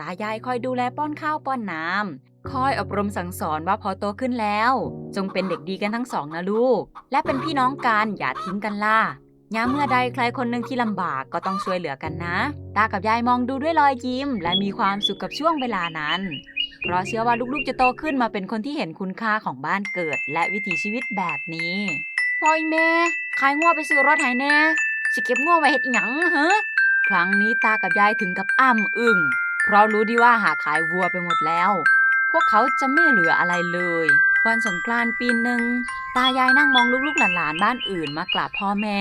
ตายายคอยดูแลป้อนข้าวป้อนน้ำคอยอบรมสั่งสอนว่าพอโตขึ้นแล้ว จงเป็นเด็กดีกันทั้งสองนะลูก และเป็นพี่น้องกันอย่าทิ้งกันล่ะยามเมื่อใดใครคนหนึ่งที่ลำบากก็ต้องช่วยเหลือกันนะ ตากับยายมองดูด้วยรอยยิ้ม และมีความสุขกับช่วงเวลานั้น เพราะเชื่อว่าลูกๆจะโตขึ้นมาเป็นคนที่เห็นคุณค่าของบ้านเกิด และวิถีชีวิตแบบนี้พ่ออีแม่ขายงัวไปซื้อรถไถแน่สิเก็บงัวไว้เฮ็ดหยังฮะครั้งนี้ตากับยายถึงกับอ้ำอึ้ง เพราะรู้ดีว่าหากขายวัวไปหมดแล้ว พวกเขาจะไม่เหลืออะไรเลย วันสงกรานต์ปีหนึ่งตายายนั่งมองลูกๆหลานๆบ้านอื่นมากราบพ่อแม่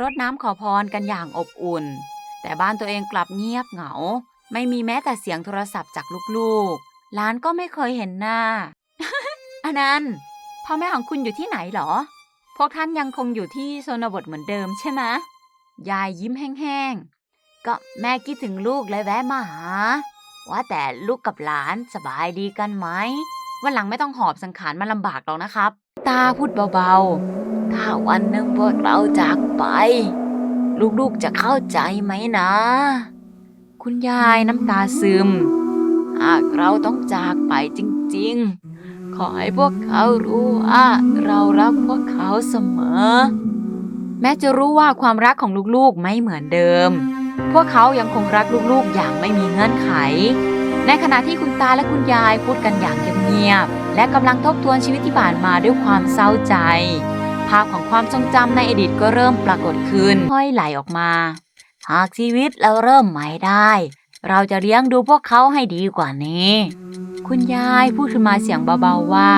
รดน้ำขอพรกันอย่างอบอุ่น แต่บ้านตัวเองกลับเงียบเหงา ไม่มีแม้แต่เสียงโทรศัพท์จากลูกๆหลานก็ไม่เคยเห็นหน้าอนันต์พ่อแม่ของคุณอยู่ที่ไหนเหรอ พวกท่านยังคงอยู่ที่โซนบทเหมือนเดิมใช่ไหมยายยิ้มแห้งๆ ก็แม่คิดถึงลูกเลยแวะมาหา ว่าแต่ลูกกับหลานสบายดีกันไหมวันหลังไม่ต้องหอบสังขารมาลำบากหรอกนะครับ ตาพูดเบาๆ ถ้าวันหนึ่งพวกเราจากไป ลูกๆจะเข้าใจไหมนะ คุณยายน้ำตาซึม หากเราต้องจากไปจริงๆ ขอให้พวกเขารู้ว่าเรารักพวกเขาเสมอ แม้จะรู้ว่าความรักของลูกๆไม่เหมือนเดิม พวกเขายังคงรักลูกๆอย่างไม่มีเงื่อนไข ในขณะที่คุณตาและคุณยายพูดกันอย่างเงียบๆและกำลังทบทวนชีวิตที่ผ่านมาด้วยความเศร้าใจ ภาพของความทรงจำในอดีตก็เริ่มปรากฏขึ้นค่อยไหลออกมา หากชีวิตเราเริ่มใหม่ได้ เราจะเลี้ยงดูพวกเขาให้ดีกว่านี้ คุณยายพูดขึ้นมาเสียงเบาๆว่า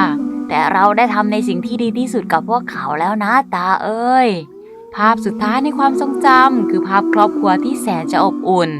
แต่เราได้ทำในสิ่งที่ดีที่สุดกับพวกเขาแล้วนะตาเอ้ย ภาพสุดท้ายในความทรงจำคือภาพครอบครัวที่แสนจะอบอุ่น